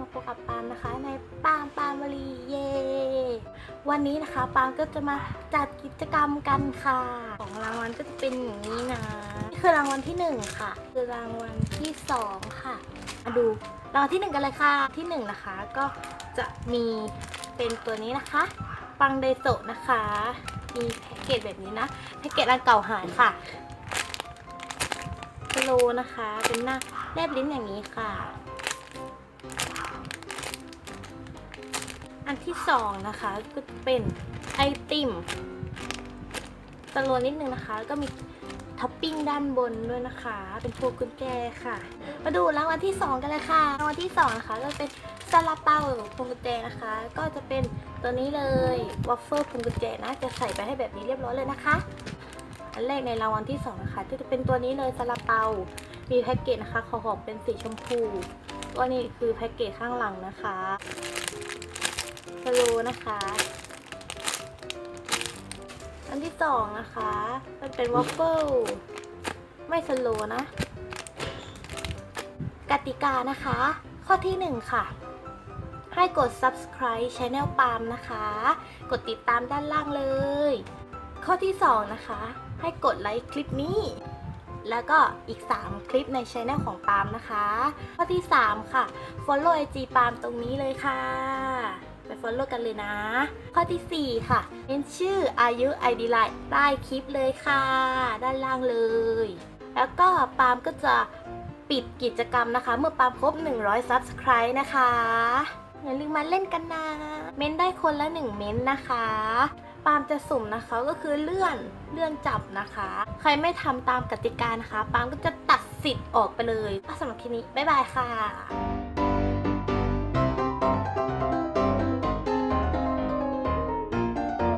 มาพบกับปาล์มนะคะ ในปามปาล์มวลีเย่วันนี้นะคะปาล์มก็จะมาจัดกิจกรรมกันค่ะ ของรางวัลก็จะเป็นอย่างนี้นะนี่คือรางวัลที่หนึ่งค่ะ คือรางวัลที่สองค่ะมาดูรางวัลที่หนึ่งกันเลยค่ะที่หนึ่งนะคะก็จะมีเป็นตัวนี้นะคะ ปังเดโซะนะคะ มีแพ็กเกจแบบนี้นะแพ็กเกจอันเก่าหายค่ะโลนะคะ เป็นหน้าแลบลิ้นอย่างนี้ค่ะ อันที่สองนะคะก็เป็นไอติมสโลนิดนึงนะคะแล้วก็มีท็อปปิ้งด้านบนด้วยนะคะ เป็นพวงกุญแจค่ะ มาดูรางวัลที่สองกันเลยค่ะรางวัลที่สองนะคะก็เป็นซาลาเปาพวงกุญแจนะคะ ก็จะเป็นตัวนี้เลยวอฟเฟิลพวงกุญแจนะจะใส่ไปให้แบบนี้เรียบร้อยเลยนะคะ อันแรกในรางวัลที่สองนะคะที่จะเป็นตัวนี้เลยซาลาเปา มีแพ็กเกจนะคะขอขอบเป็นสีชมพูตัวนี้คือแพ็กเกจข้างหลังนะคะ สโลนะคะ อันที่สองนะคะ มันเป็นวอฟเฟิลไม่สโลนะ กติกานะคะ ข้อที่หนึ่งค่ะ ให้กด subscribe channel ปามนะคะ กดติดตามด้านล่างเลย ข้อที่2นะคะ ให้กดไลค์คลิปนี้แล้วก็อีก 3 คลิปในช anel ของปาล์มนะคะ ข้อที่ 3 ค่ะ follow IG ปาล์มตรงนี้เลยค่ะ ไป follow กันเลยนะ ข้อทีสี่ 4 ค่ะเป็นชื่ออายุ ID Line ใต้คลิปเลยค่ะ ด้านล่างเลย แล้วก็ปาล์มก็จะปิดกิจกรรมนะคะ เมื่อปาล์มครบ 100 subscribe นะคะอย่าลืมมาเล่นกันนะ เม้นได้คนละ 1 เม้นนะคะ ปาล์มจะสุ่มนะคะก็คือเลื่อนเลื่อนจับนะคะ ใครไม่ทำตามกติกานะคะ ปาล์มก็จะตัดสิทธิ์ออกไปเลยสำหรับคลิปนี้ บ๊ายบายค่ะ